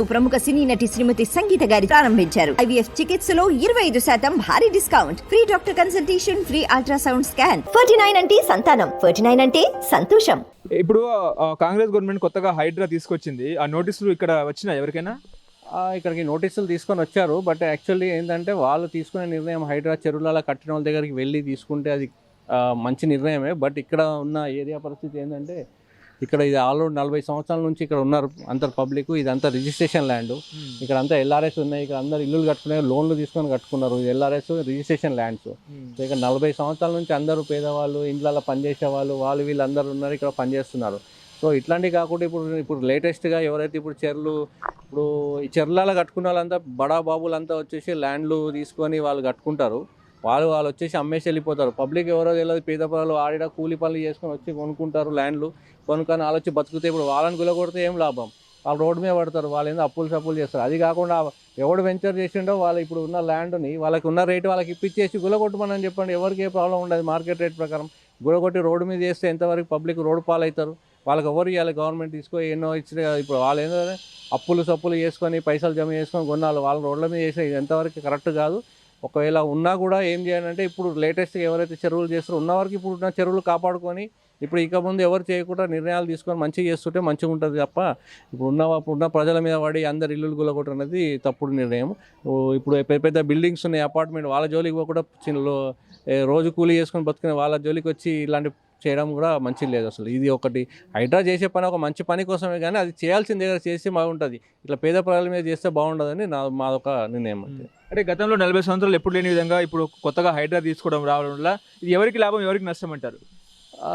ప్రముఖ సినీ నటి శ్రీమతి సంగీత గారి ప్రారంభించారు. ఐవీఎఫ్ చికిత్సలో ఇరవై ఐదు శాతం భారీ discount. Free doctor consultation free ultrasound scan. Ferty nine అంటే సంతానం. ఫర్టీ నైన్ అంటే సంతోషం. ఇప్పుడు కాంగ్రెస్ గవర్నమెంట్ కొత్తగా హైడ్రా తీసుకొచ్చింది. ఆ నోటీసులు ఇక్కడ వచ్చినా ఎవరికైనా? ఇక్కడికి నోటీసులు తీసుకొని వచ్చారు. బట్ యాక్చువల్లీ ఏంటంటే వాళ్ళు తీసుకునే నిర్ణయం హైడ్రా చెరువుల కట్టిన వాళ్ళ దగ్గరికి వెళ్ళి తీసుకుంటే అది మంచి నిర్ణయమే. బట్ ఇక్కడ ఉన్న ఏరియా పరిస్థితి ఏంటంటే ఇక్కడ ఇది ఆల్రెడీ నలభై సంవత్సరాల నుంచి ఇక్కడ ఉన్నారు అంతర్ పబ్లిక్ ఇదంతా రిజిస్ట్రేషన్ ల్యాండ్. ఇక్కడ అంతా ఎల్ఆర్ఎస్ ఉన్నాయి ఇక్కడ అందరు ఇల్లులు కట్టుకునే లోన్లు తీసుకొని కట్టుకున్నారు ఇది ఎల్ఆర్ఎస్ రిజిస్ట్రేషన్ ల్యాండ్స్. సో ఇక్కడ నలభై సంవత్సరాల నుంచి అందరూ పేదవాళ్ళు ఇండ్లలో పనిచేసే వాళ్ళు వాళ్ళు వీళ్ళందరూ ఉన్నారు ఇక్కడ పనిచేస్తున్నారు. సో ఇట్లాంటివి కాకుండా ఇప్పుడు ఇప్పుడు లేటెస్ట్గా ఎవరైతే ఇప్పుడు చెర్లు ఇప్పుడు ఈ చెర్లలో కట్టుకున్న వాళ్ళంతా బడా బాబులంతా వచ్చేసి ల్యాండ్లు తీసుకొని వాళ్ళు కట్టుకుంటారు. వాళ్ళు వాళ్ళు వచ్చేసి అమ్మేసి వెళ్ళిపోతారు. పబ్లిక్ ఎవరో తెలియదు పేద పనులు ఆడిడ కూలి పనులు చేసుకొని వచ్చి కొనుక్కుంటారు ల్యాండ్లు. కొనుక్కొని ఆలోచి బతుకుతే ఇప్పుడు వాళ్ళని గులగొడితే ఏం లాభం? వాళ్ళు రోడ్డు మీద పడతారు వాళ్ళు ఏందో అప్పులు సప్పులు చేస్తారు. అది కాకుండా ఎవడు వెంచర్ చేసిండో వాళ్ళు ఇప్పుడు ఉన్న ల్యాండ్ని వాళ్ళకి ఉన్న రేటు వాళ్ళకి ఇప్పించేసి గులగొట్టమని చెప్పండి. ఎవరికి ఏ ప్రాబ్లం ఉండదు. మార్కెట్ రేట్ ప్రకారం గులగొట్టి రోడ్డు మీద చేస్తే ఎంతవరకు పబ్లిక్ రోడ్డు పాలవుతారు? వాళ్ళకి ఎవరు ఇవ్వాలి గవర్నమెంట్ తీసుకో ఎన్నో ఇచ్చిన ఇప్పుడు వాళ్ళు ఏంటంటే అప్పులు సప్పులు చేసుకొని పైసలు జమ చేసుకొని కొన్నాళ్ళు. వాళ్ళ రోడ్ల మీద చేసే ఇది ఎంతవరకు కరెక్ట్ కాదు? ఒకవేళ ఉన్నా కూడా ఏం చేయాలంటే ఇప్పుడు లేటెస్ట్గా ఎవరైతే చెరువులు చేస్తారో ఉన్న వరకు ఇప్పుడు ఉన్న చెరువులు కాపాడుకొని ఇప్పుడు ఇక ముందు ఎవరు చేయకుండా నిర్ణయాలు తీసుకొని మంచిగా చేస్తుంటే మంచిగా ఉంటుంది తప్ప ఇప్పుడు ఉన్న ఇప్పుడు ఉన్న ప్రజల మీద పడి అందరు ఇల్లులు గులగొట్టడం అనేది తప్పుడు నిర్ణయం. ఓ ఇప్పుడు పెద్ద పెద్ద బిల్డింగ్స్ ఉన్నాయి అపార్ట్మెంట్ వాళ్ళ జోలికి పోకుండా చిన్న రోజు కూలీ చేసుకొని బతుకునే వాళ్ళ జోలికి వచ్చి ఇలాంటి చేయడం కూడా మంచిది లేదు అసలు. ఇది ఒకటి. హైడ్రా చేసే పని ఒక మంచి పని కోసమే కానీ అది చేయాల్సిన దగ్గర చేస్తే బాగుంటుంది. ఇట్లా పేద ప్రజల మీద చేస్తే బాగుండదని నా మాదొక నిర్ణయం అంటే గతంలో నలభై సంవత్సరాలు ఎప్పుడు లేని విధంగా ఇప్పుడు కొత్తగా హైడ్రా తీసుకోవడం రావడం వల్ల ఇది ఎవరికి లాభం ఎవరికి నష్టం అంటారు?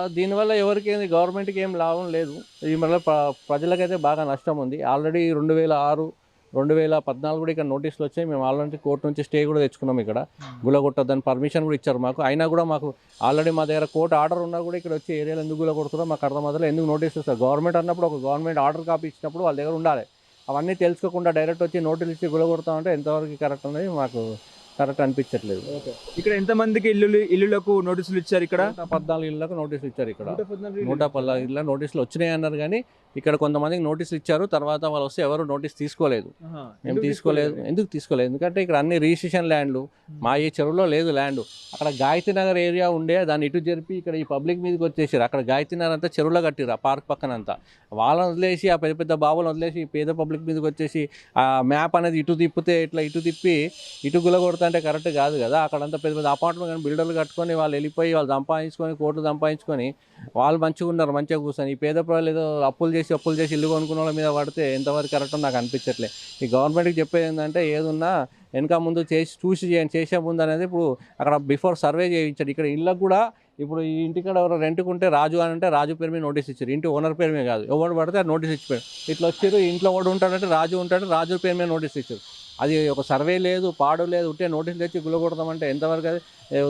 దీనివల్ల ఎవరికి గవర్నమెంట్కి ఏం లాభం లేదు. ఈ ప్ర- ప్రజలకైతే బాగా నష్టం ఉంది. ఆల్రెడీ రెండు వేల ఆరు రెండు వేల పద్నాలుగు కూడా ఇక్కడ నోటీసులు వచ్చాయి. మేము ఆల్రెడీ కోర్టు నుంచి స్టే కూడా తెచ్చుకున్నాం ఇక్కడ. గులగొట్టద్దని పర్మిషన్ కూడా ఇచ్చారు మాకు. అయినా కూడా మాకు ఆల్రెడీ మా దగ్గర కోర్టు ఆర్డర్ ఉన్నా కూడా ఇక్కడ వచ్చి ఏరియాలో ఎందుకు గులగొడుతున్నారో మాకు అర్థం అవ్వదు ఎందుకు నోటీస్ ఇస్తారు? గవర్నమెంట్ అన్నప్పుడు ఒక గవర్నమెంట్ ఆర్డర్ కాపీ ఇచ్చినప్పుడు వాళ్ళ దగ్గర ఉండాలి. అవన్నీ తెలుసుకోకుండా డైరెక్ట్ వచ్చి నోటీసులు ఇచ్చి గులగొడతామంటే ఎంతవరకు కరెక్ట్ అనేది మాకు కరెక్ట్ అనిపించట్లేదు. ఇక్కడ ఎంత మందికి ఇల్లు ఇల్లులకు నోటీసులు ఇచ్చారు ఇక్కడ? పద్నాలుగు ఇళ్ళకు నోటీసులు ఇచ్చారు ఇక్కడ. నూట పద్నాలుగు ఇళ్ళ నోటీసులు వచ్చినాయి అన్నారు కానీ ఇక్కడ కొంతమందికి నోటీసులు ఇచ్చారు తర్వాత వాళ్ళు వస్తే ఎవరు నోటీస్ తీసుకోలేదు. మేము తీసుకోలేదు? ఎందుకు తీసుకోలేదు? ఎందుకంటే ఇక్కడ అన్ని రిజిస్ట్రేషన్ ల్యాండ్లు మా ఈ చెరువులో లేదు ల్యాండ్. అక్కడ గాయత్రి నగర్ ఏరియా ఉండే దాన్ని ఇటు జరిపి ఇక్కడ ఈ పబ్లిక్ మీదకి వచ్చేసారు. అక్కడ గాయత్రి నగర్ అంతా చెరువులో కట్టిరు ఆ పార్క్ పక్కన అంతా. వాళ్ళని వదిలేసి ఆ పెద్ద పెద్ద బాబులను వదిలేసి పేద పబ్లిక్ మీదకి వచ్చేసి ఆ మ్యాప్ అనేది ఇటు తిప్పితే ఇట్లా ఇటు తిప్పి ఇటు గులగొడతా అంటే కరెక్ట్ కాదు కదా. అక్కడంతా పెద్ద పెద్ద అపార్ట్మెంట్ కానీ బిల్డర్లు కట్టుకొని వాళ్ళు వెళ్ళిపోయి వాళ్ళు సంపాదించుకొని కోట్లు సంపాదించుకొని వాళ్ళు మంచిగా ఉన్నారు మంచిగా కూర్చొని. ఈ పేద ప్రజలు ఏదో అప్పులు చేసి అప్పులు చేసి ఇల్లు కొనుక్కున్న వాళ్ళ మీద పడితే ఎంతవరకు కరెక్ట్ నాకు అనిపించట్లే. ఈ గవర్నమెంట్కి చెప్పేది ఏంటంటే ఏదున్నా వెనక ముందు చేసి చూసి చేయండి చేసే ముందు అనేది ఇప్పుడు అక్కడ బిఫోర్ సర్వే చేయించాడు ఇక్కడ ఇళ్ళకు కూడా ఇప్పుడు ఈ ఇంటికాడ ఎవరు రెంట్కుంటే రాజు అని అంటే రాజు పేరు మీద నోటీస్ ఇచ్చారు. ఇంటి ఓనర్ పేరు మీద కాదు. ఎవరు పడితే ఆ నోటీస్ ఇచ్చిపోయారు ఇట్లా వచ్చారు ఇంట్లో వాడు ఉంటాడంటే రాజు ఉంటాడు రాజు పేరు మీద నోటీస్ ఇచ్చారు. అది ఒక సర్వే లేదు పాడు లేదు ఉంటే నోటీస్ తెచ్చి గులగొడతామంటే ఎంతవరకు అది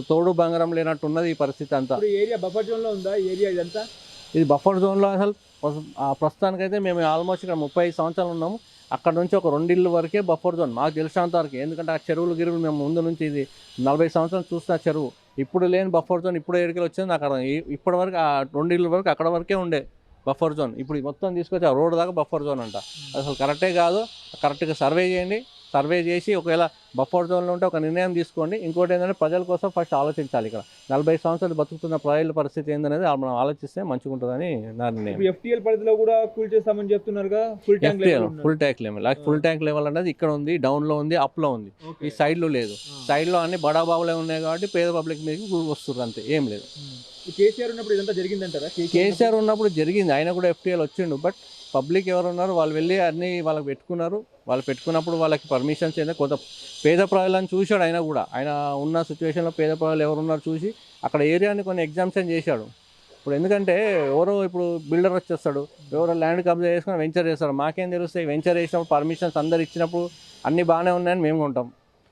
తోడు బంగారం లేనట్టు ఉన్నది ఈ పరిస్థితి అంతా. ఏరియా బఫర్ జోన్లో ఉందా? ఏరియా ఇదంతా? ఇది బఫర్ జోన్లో అసలు ప్రస్తుతానికైతే మేము ఆల్మోస్ట్ ఇక్కడ ముప్పై సంవత్సరాలు ఉన్నాము. అక్కడ నుంచి ఒక రెండు ఇళ్ళు వరకే బఫర్ జోన్ మాకు తెలిసినంత వరకు. ఎందుకంటే ఆ చెరువులు గిరువులు మేము ముందు నుంచి ఇది నలభై సంవత్సరాలు చూసిన చెరువు. ఇప్పుడు లేని బఫర్ జోన్ ఇప్పుడు ఎడికి వచ్చింది నాకు అర్థం. ఇప్పటి వరకు ఆ రెండు వరకు అక్కడ వరకే ఉండే బఫర్ జోన్ ఇప్పుడు మొత్తం తీసుకొచ్చి ఆ రోడ్డు దాకా బఫర్ జోన్ అంట. అసలు కరెక్టే కాదు. కరెక్ట్గా సర్వే చేయండి. సర్వే చేసి ఒకవేళ బఫర్ జోన్లో ఉంటే ఒక నిర్ణయం తీసుకోండి. ఇంకోటి ఏంటంటే ప్రజల కోసం ఫస్ట్ ఆలోచించాలి ఇక్కడ. నలభై సంవత్సరాలు బతుకుతున్న ప్రజల పరిస్థితి ఏందనేది మనం ఆలోచిస్తే మంచిగా ఉంటుందని నా నిర్ణయం. ఎఫ్టీఎల్ పరిధిలో కూడా కూల్ చేస్తామని చెప్తున్నారుగా? Full tank full tank level full tank level అనేది ఇక్కడ ఉంది డౌన్లో ఉంది అప్లో ఉంది. ఈ సైడ్లో లేదు. సైడ్లో అన్ని బడా బాబులే ఉన్నాయి కాబట్టి పేద పబ్లిక్ మీదకి వస్తున్నారు అంతే ఏం లేదు. కేసీఆర్ ఉన్నప్పుడు ఇదంతా జరిగిందంటారా? కేసీఆర్ ఉన్నప్పుడు జరిగింది ఆయన కూడా ఎఫ్టీఎల్ వచ్చిండు బట్ పబ్లిక్ ఎవరు ఉన్నారు వాళ్ళు వెళ్ళి అన్ని వాళ్ళకి పెట్టుకున్నారు. వాళ్ళు పెట్టుకున్నప్పుడు వాళ్ళకి పర్మిషన్స్ ఏంటంటే కొంత పేద ప్రజలను చూశాడు ఆయన కూడా. ఆయన ఉన్న సిచ్యువేషన్లో పేద ప్రజలు ఎవరు ఉన్నారు చూసి అక్కడ ఏరియాని కొన్ని ఎగ్జామ్షన్ చేశాడు. ఇప్పుడు ఎందుకంటే ఎవరో ఇప్పుడు బిల్డర్ వచ్చేస్తాడు ఎవరో ల్యాండ్ కబ్జా చేసుకొని వెంచర్ చేస్తాడు మాకేం తెలుస్తాయి? వెంచర్ చేసినప్పుడు పర్మిషన్స్ అందరు ఇచ్చినప్పుడు అన్నీ బాగానే ఉన్నాయని మేము కొంటాం.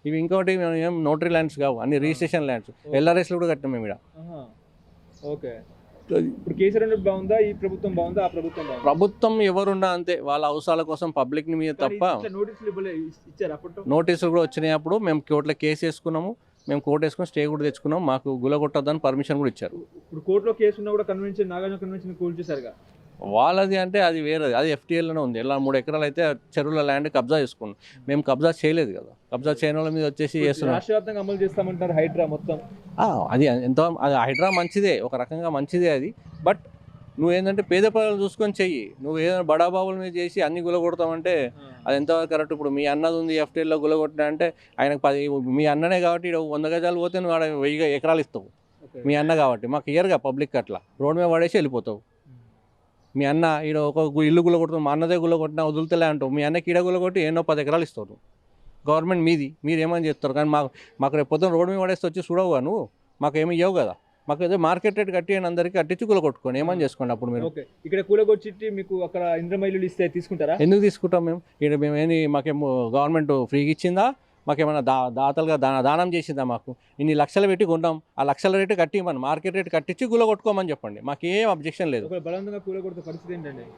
ఇవి ఇంకోటి మేము ఏం నోటరీ ల్యాండ్స్ కావు అన్ని రిజిస్ట్రేషన్ ల్యాండ్స్. ఎల్ఆర్ఎస్లు కూడా కట్టాం మేము ఇక్కడ ఓకే. ఇప్పుడు కేసీఆర్ బాగుందా? ఈ ప్రభుత్వం బాగుందా? ఆ ప్రభుత్వం బాగుందా? ప్రభుత్వం ఎవరున్నా అంతే వాళ్ళ అవసరాల కోసం పబ్లిక్ మీద తప్ప నోటీసులు కూడా వచ్చినప్పుడు మేము కోర్టులో కేసు వేసుకున్నాము. మేము కోర్టు వేసుకొని స్టే కూడా తెచ్చుకున్నాం. మాకు గులగొట్టొద్దని పర్మిషన్ కూడా ఇచ్చారు. ఇప్పుడు కోర్టులో కేసు ఉన్నా కూడా కన్వెన్షన్ నాగార్జున కన్వెన్షన్ కూల్ చేశారుగా వాళ్ళది అంటే అది వేరేది. అది ఎఫ్టీఎల్లోనే ఉంది. ఎలా మూడు ఎకరాలు అయితే చెరువుల ల్యాండ్ కబ్జా చేసుకున్నాం. మేము కబ్జా చేయలేదు కదా. కబ్జా చేయని వాళ్ళ మీద వచ్చేసి చేస్తున్నాం. అమలు చేస్తామంటారు హైడ్రా మొత్తం? అది ఎంతో అది హైడ్రా మంచిదే. ఒక రకంగా మంచిదే అది. బట్ నువ్వు ఏంటంటే పేద ప్రజలు చూసుకొని చెయ్యి. నువ్వు ఏదైనా బడాబాబుల మీద చేసి అన్ని గులగొడతామంటే అది ఎంతవరకు కరెక్ట్? ఇప్పుడు మీ అన్నది ఉంది ఎఫ్టీఎల్లో గులగొట్టినా అంటే ఆయనకు పది మీ అన్ననే కాబట్టి వంద గజాలు పోతే నువ్వు ఆడ వెయ్యి ఎకరాలు ఇస్తావు. మీ అన్న కాబట్టి. మాకు ఇయర్గా పబ్లిక్ అట్లా. రోడ్ మీద పడేసి వెళ్ళిపోతావు. మీ అన్న ఈడ ఒక ఇల్లు గులగొడుతుంది మా అన్నదే గులగొట్టినా వదులుతలే అంటావు. మీ అన్నకి ఈడ గులగొట్టి ఎన్నో పది ఎకరాలు నువ్వు. గవర్నమెంట్ మీది. మీరు ఏమని చెప్తారు? కానీ మాకు మాకు రేపు పొద్దున రోడ్డు మీద పడేస్తే వచ్చి చూడవుగా నువ్వు? మాకు ఏమి ఇవ్వవు కదా? మాకు ఏదో మార్కెట్ రేట్ కట్టి అందరికీ కట్టించి గులగొట్టుకోండి ఏమని చేసుకోండి అప్పుడు మీరు? ఓకే. ఇక్కడ కూలగొచ్చి మీకు అక్కడ ఇంద్రమైలు ఇస్తే తీసుకుంటారా? ఎందుకు తీసుకుంటాం మేము? ఇక్కడ మేము ఏంది మాకేమో గవర్నమెంట్ ఫ్రీగా ఇచ్చిందా? మాకేమైనా దా దాతలుగా దా దానం చేసిందా మాకు? ఇన్ని లక్షలు పెట్టి కొన్నాం ఆ లక్షల రేటు కట్టి మన మార్కెట్ రేట్ కట్టించి గుల కొట్టుకోమని చెప్పండి. మాకు ఏం అబ్జెక్షన్ లేదు.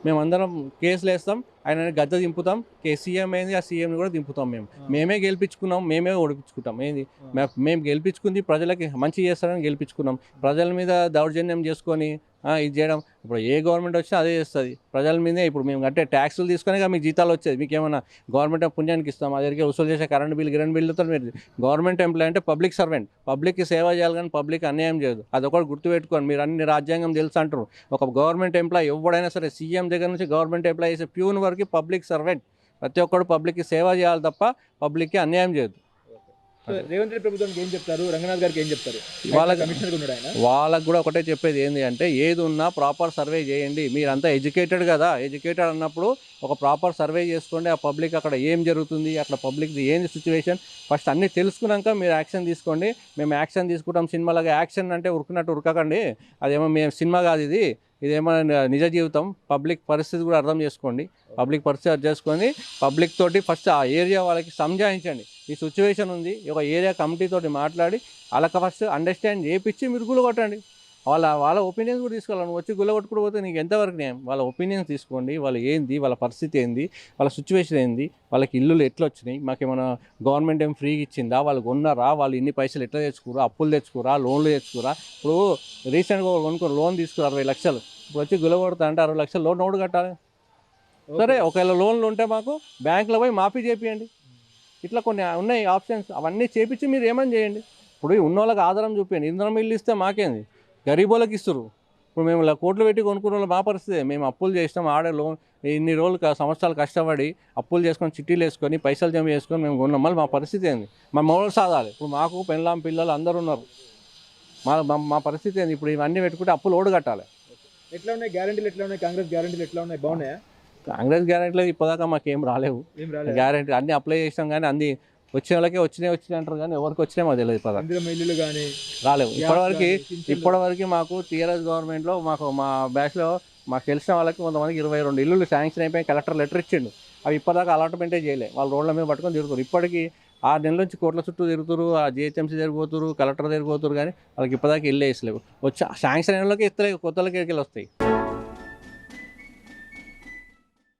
మేమందరం కేసులు వేస్తాం ఆయన గద్ద దింపుతాం సీఎం ఏంది ఆ సీఎంని కూడా దింపుతాం మేము. మేమే గెలిపించుకున్నాం మేమే ఓడిపించుకుంటాం ఏంది? మేము గెలిపించుకుంది ప్రజలకి మంచి చేస్తారని గెలిపించుకున్నాం. ప్రజల మీద దౌర్జన్యం చేసుకొని ఇది చేయడం ఇప్పుడు ఏ గవర్నమెంట్ వచ్చినా అదే చేస్తుంది. ప్రజల మీదే ఇప్పుడు మేము కట్టే ట్యాక్సులు తీసుకొని మీకు జీతాలు వచ్చేది. మీకు ఏమైనా గవర్నమెంట్ పుణ్యానికి ఇస్తాం అదే వసూలు చేసే కరెంట్ బిల్ కరెంట్ బిల్లుతో మీరు గవర్నమెంట్ ఎంప్లాయ్ అంటే పబ్లిక్ సర్వెంట్. పబ్లిక్కి సేవ చేయాలి కానీ పబ్లిక్ అన్యాయం చేయదు. అదొకటి గుర్తుపెట్టుకోండి. మీరు అన్ని రాజ్యాంగం తెలుసు అంటారు ఒక గవర్నమెంట్ ఎంప్లాయ్ ఎవడైనా సరే సీఎం దగ్గర నుంచి గవర్నమెంట్ ఎంప్లాయ్ చేసే ప్యూన్ వరకు పబ్లిక్ సర్వెంట్. ప్రతి ఒక్కడు పబ్లిక్కి సేవ చేయాలి తప్ప పబ్లిక్కి అన్యాయం చేయదు. రేవంత్ రెడ్డి ప్రభుత్వానికి ఏం చెప్తారు? రంగనాథ్ గారికి ఏం చెప్తారు? వాళ్ళకి- కమిషనర్ ఉన్నాడు ఆయన. వాళ్ళకు కూడా ఒకటే చెప్పేది ఏంటి అంటే ఏది ఉన్నా ప్రాపర్ సర్వే చేయండి. మీరంతా ఎడ్యుకేటెడ్ కదా. ఎడ్యుకేటెడ్ అన్నప్పుడు ఒక ప్రాపర్ సర్వే చేసుకోండి. ఆ పబ్లిక్ అక్కడ ఏం జరుగుతుంది అక్కడ పబ్లిక్ది ఏంది సిచ్యువేషన్. ఫస్ట్ అన్నీ తెలుసుకున్నాక మీరు యాక్షన్ తీసుకోండి. మేము యాక్షన్ తీసుకుంటాం. సినిమాలాగా యాక్షన్ అంటే ఉరుకున్నట్టు ఉరకకండి. అదేమో మేము సినిమా కాదు ఇది. ఇదేమో నిజ జీవితం? పబ్లిక్ పరిస్థితి కూడా అర్థం చేసుకోండి. పబ్లిక్ పరిస్థితి అర్థం చేసుకొని పబ్లిక్ తోటి ఫస్ట్ ఆ ఏరియా వాళ్ళకి సంజాయించండి. ఈ సిచ్యువేషన్ ఉంది. ఒక ఏరియా కమిటీ తోటి మాట్లాడి వాళ్ళకి ఫస్ట్ అండర్స్టాండ్ చేయించి మీరు గులగొట్టండి వాళ్ళ వాళ్ళ ఒపీనియన్స్ కూడా తీసుకోవాలి. నువ్వు వచ్చి గుల్లగొట్టుకుని పోతే నీకు ఎంతవరకు న్యాయం? వాళ్ళ ఒపీనియన్స్ తీసుకోండి. వాళ్ళు ఏంది? వాళ్ళ పరిస్థితి ఏంది? వాళ్ళ సిచ్యువేషన్ ఏంది? వాళ్ళకి ఇల్లులు ఎట్లా వచ్చినాయి మాకేమైనా గవర్నమెంట్ ఏం ఫ్రీగా ఇచ్చిందా? వాళ్ళు కొన్నారా? వాళ్ళు ఇన్ని పైసలు ఎట్లా తెచ్చుకురా అప్పులు తెచ్చుకురా లోన్లు తెచ్చుకురా ఇప్పుడు రీసెంట్గా కొనుక్కో లోన్ తీసుకురా అరవై లక్షలు. ఇప్పుడు వచ్చి గుల్లగొడతా అంటే అరవై లక్షలు లోన్ నోడు కట్టాలి? సరే ఒకవేళ లోన్లు ఉంటే మాకు బ్యాంకులో పోయి మాఫీ చేపియండి. ఇట్లా కొన్ని ఉన్నాయి ఆప్షన్స్ అవన్నీ చేపించి మీరు ఏమని చేయండి? ఇప్పుడు ఉన్న వాళ్ళకి ఆధారం చూపించండి ఇంధనం ఇల్లు ఇస్తే మాకేంది? గరీబోళ్ళకి ఇస్తారు ఇప్పుడు మేము ఇలా కోట్లు పెట్టి కొనుక్కున్న వాళ్ళు మా పరిస్థితి. మేము అప్పులు చేసినాం ఆడే లోన్ ఇన్ని రోజులు క- సంవత్సరాలు కష్టపడి అప్పులు చేసుకొని చిట్టీలు వేసుకొని పైసలు జమ చేసుకొని మేము కొన్నాం. మళ్ళీ మా పరిస్థితి ఏంది? మా మొదలు సాధాలి ఇప్పుడు మాకు పెళ్ళాం పిల్లలు అందరూ ఉన్నారు. మా మా- పరిస్థితి ఏంది? ఇప్పుడు ఇవన్నీ పెట్టుకుంటే అప్పులు ఓడు కట్టాలి. ఎట్లా ఉన్నాయి? గ్యారంటీలు ఎట్లా ఉన్నాయి? కాంగ్రెస్ గ్యారంటీలు ఎట్లా ఉన్నాయి? బాగున్నాయా? కాంగ్రెస్ గ్యారెంటీలో ఇప్పటిదాకా మాకేం రాలేవు. గ్యారెంటీ అన్ని అప్లై చేసినాం కానీ అన్ని వచ్చిన వాళ్ళకే వచ్చినాయి వచ్చినాయి అంటారు కానీ ఎవరికి వచ్చినాయి మాకు తెలియదు ఇందిరమ్మ ఇల్లులు కానీ రాలేవు. ఇప్పటివరకు ఇప్పటివరకు మాకు టీఆర్ఎస్ గవర్నమెంట్లో మాకు మా బ్యాచ్లో మాకు తెలిసిన వాళ్ళకి కొంతమందికి ఇరవై రెండు ఇల్లులు శాంక్షన్ అయిపోయి కలెక్టర్ లెటర్ ఇచ్చిండు. అవి ఇప్పటిదాకా అలాట్మెంటే చేయలే. వాళ్ళు రోడ్ల మీద పట్టుకొని తిరుగుతారు ఇప్పటికి ఆరు నెలల నుంచి కోట్ల చుట్టూ తిరుగుతారు ఆ జిహెచ్ఎంసీ తిరిగిపోతారు కలెక్టర్ తిరిగిపోతారు కానీ వాళ్ళకి ఇప్పటిదాకా ఇల్లు వేసలేవు వచ్చి శాంక్షన్ అయిన వాళ్ళకి ఇస్తలేవు కొత్త వాళ్ళకి వెళ్ళి వస్తాయి